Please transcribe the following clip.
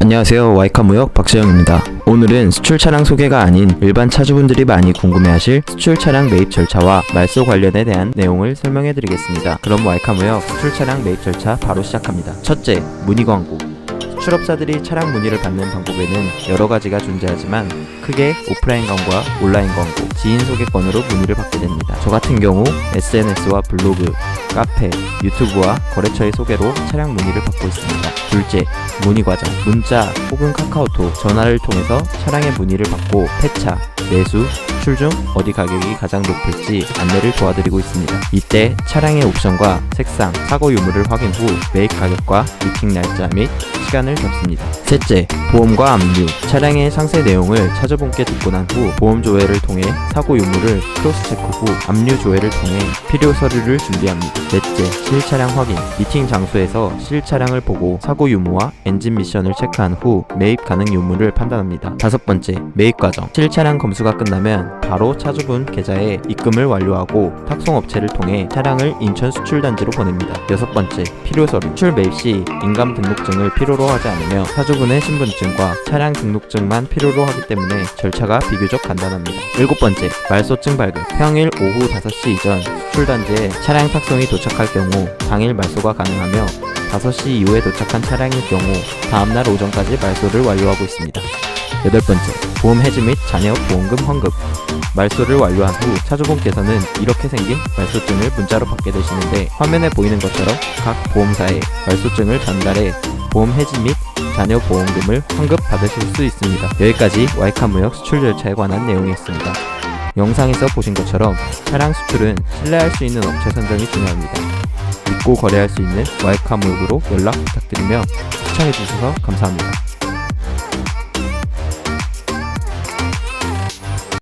안녕하세요. 와이카 무역 박재영입니다. 오늘은 수출 차량 소개가 아닌 일반 차주분들이 많이 궁금해하실 수출 차량 매입 절차와 말소 관련에 대한 내용을 설명해 드리겠습니다. 그럼 와이카 무역 수출 차량 매입 절차 바로 시작합니다. 첫째, 문의 광고. 수출업자들이 차량 문의를 받는 방법에는 여러 가지가 존재하지만 크게 오프라인 광고와 온라인 광고, 지인 소개권으로 문의를 받게 됩니다. 저 같은 경우 SNS와 블로그, 카페, 유튜브와 거래처의 소개로 차량 문의를 받고 있습니다. 둘째, 문의 과정, 문자 혹은 카카오톡, 전화를 통해서 차량의 문의를 받고 폐차, 매수, 수출 중 어디 가격이 가장 높을지 안내를 도와드리고 있습니다. 이때 차량의 옵션과 색상, 사고 유무를 확인 후 매입 가격과 미팅 날짜 및 시간을 잡습니다. 셋째, 보험과 압류, 차량의 상세 내용을 차주분께 듣고 난 후 보험 조회를 통해 사고 유무를 크로스 체크 후 압류 조회를 통해 필요 서류를 준비합니다. 넷째, 실차량 확인, 미팅 장소에서 실차량을 보고 사고 유무와 엔진 미션을 체크한 후 매입 가능 유무를 판단합니다. 다섯 번째, 매입 과정, 실차량 검수가 끝나면 바로 차주분 계좌에 입금을 완료하고 탁송업체를 통해 차량을 인천 수출단지로 보냅니다. 여섯 번째, 필요 서류, 수출 매입 시 인감 등록증을 필요로 하지 않으며 차주분의 신분증과 차량 등록증만 필요로 하기 때문에 절차가 비교적 간단합니다. 일곱 번째, 말소증 발급. 평일 오후 5시 이전 수출단지에 차량 탁송이 도착할 경우 당일 말소가 가능하며 5시 이후에 도착한 차량일 경우 다음날 오전까지 말소를 완료하고 있습니다. 여덟 번째, 보험 해지 및 자녀 보험금 환급. 말소를 완료한 후 차주분께서는 이렇게 생긴 말소증을 문자로 받게 되시는데 화면에 보이는 것처럼 각 보험사에 말소증을 전달해 보험 해지 및 자녀 보험금을 환급 받으실 수 있습니다. 여기까지 와이카 무역 수출 절차에 관한 내용이었습니다. 영상에서 보신 것처럼 차량 수출은 신뢰할 수 있는 업체 선정이 중요합니다. 믿고 거래할 수 있는 와이카 무역으로 연락 부탁드리며 시청해주셔서 감사합니다.